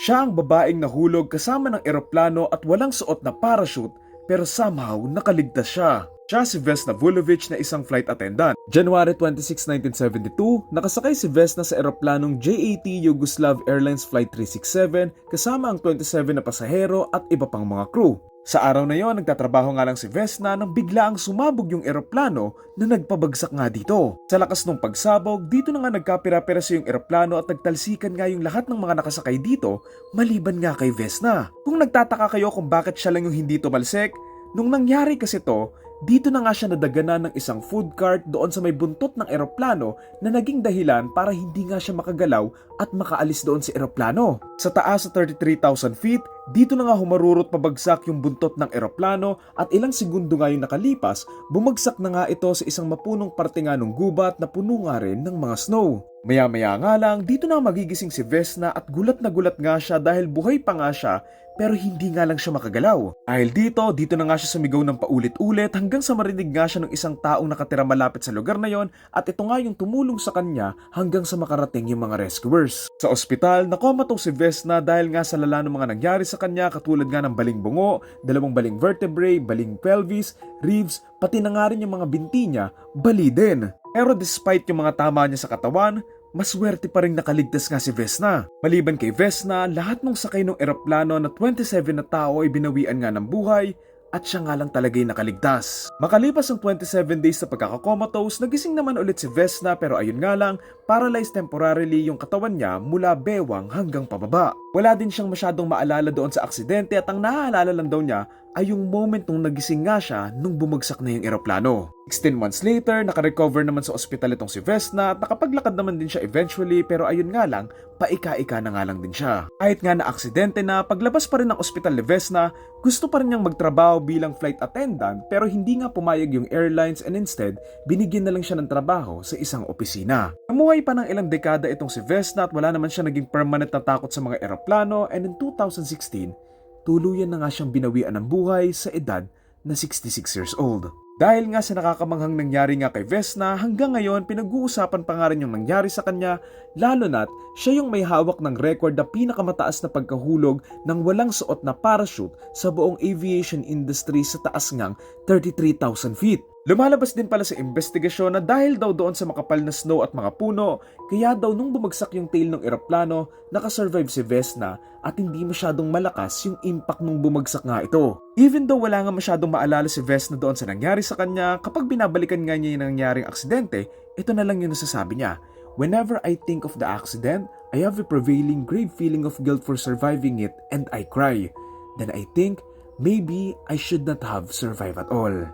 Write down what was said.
Siya ang babaeng nahulog kasama ng eroplano at walang suot na parachute pero somehow nakaligtas siya. Siya si Vesna Vulovic na isang flight attendant. January 26, 1972, nakasakay si Vesna sa eroplanong JAT Yugoslav Airlines Flight 367 kasama ang 27 na pasahero at iba pang mga crew. Sa araw na yon, nagtatrabaho nga lang si Vesna nang bigla ang sumabog yung eroplano na nagpabagsak nga dito. Sa lakas ng pagsabog, dito na nga nagkapira-piraso yung eroplano at nagtalsikan nga yung lahat ng mga nakasakay dito maliban nga kay Vesna. Kung nagtataka kayo kung bakit siya lang yung hindi tumalsik, nung nangyari kasi to, dito na nga siya nadaganan ng isang food cart doon sa may buntot ng eroplano na naging dahilan para hindi nga siya makagalaw at makaalis doon sa eroplano. Sa taas sa 33,000 feet, dito na nga humarurot pabagsak yung buntot ng eroplano at ilang segundo nga yung nakalipas, bumagsak na nga ito sa isang mapunong parte nga ng gubat na puno nga rin ng mga snow. Maya-maya nga lang, dito na magigising si Vesna at gulat na gulat nga siya dahil buhay pa nga siya pero hindi nga lang siya makagalaw. Dahil dito, dito na nga siya sumigaw ng paulit-ulit hanggang sa marinig nga siya ng isang taong nakatira malapit sa lugar na yon at ito nga yung tumulong sa kanya hanggang sa makarating yung mga rescuers. Sa ospital, nakomatong si Vesna dahil nga sa lala ng mga nangyari sa kanya katulad nga ng baling bungo, dalawang baling vertebrae, baling pelvis, ribs, pati na nga rin yung mga binti niya, bali din. Pero despite yung mga tama niya sa katawan, maswerte pa rin nakaligtas nga si Vesna. Maliban kay Vesna, lahat ng sakay ng eroplano na 27 na tao ay binawian nga ng buhay at siya nga lang talagay nakaligtas. Makalipas ang 27 days sa pagkakakomatose, nagising naman ulit si Vesna pero ayun nga lang, paralyzed temporarily yung katawan niya mula bewang hanggang pababa. Wala din siyang masyadong maalala doon sa aksidente at ang naaalala lang daw niya ay yung moment nung nagising nga siya nung bumagsak na yung eroplano. 16 months later, nakarecover naman sa ospital itong si Vesna at nakapaglakad naman din siya eventually pero ayun nga lang, paika-ika na nga lang din siya. Kahit nga na aksidente na, paglabas pa rin ng ospital ni Vesna, gusto pa rin niyang magtrabaho bilang flight attendant pero hindi nga pumayag yung airlines and instead, binigyan na lang siya ng trabaho sa isang opisina. Namuhay pa ng ilang dekada itong si Vesna at wala naman siya naging permanent na takot sa mga eroplano and in 2016, tuluyan na nga siyang binawian ng buhay sa edad na 66 years old. Dahil nga sa nakakamanghang nangyari nga kay Vesna, hanggang ngayon pinag-uusapan pa nga rin yung nangyari sa kanya, lalo na't siya yung may hawak ng record na pinakamataas na pagkahulog ng walang suot na parachute sa buong aviation industry sa taas ngang 33,000 feet. Lumalabas din pala sa investigasyon na dahil daw doon sa makapal na snow at mga puno, kaya daw nung bumagsak yung tail ng eroplano, nakasurvive si Vesna at hindi masyadong malakas yung impact nung bumagsak nga ito. Even though wala nga masyadong maalala si Vesna doon sa nangyari sa kanya, kapag binabalikan nga niya yung nangyaring aksidente, ito na lang yung nasasabi niya. Whenever I think of the accident, I have a prevailing grave feeling of guilt for surviving it and I cry. Then I think, maybe I should not have survived at all.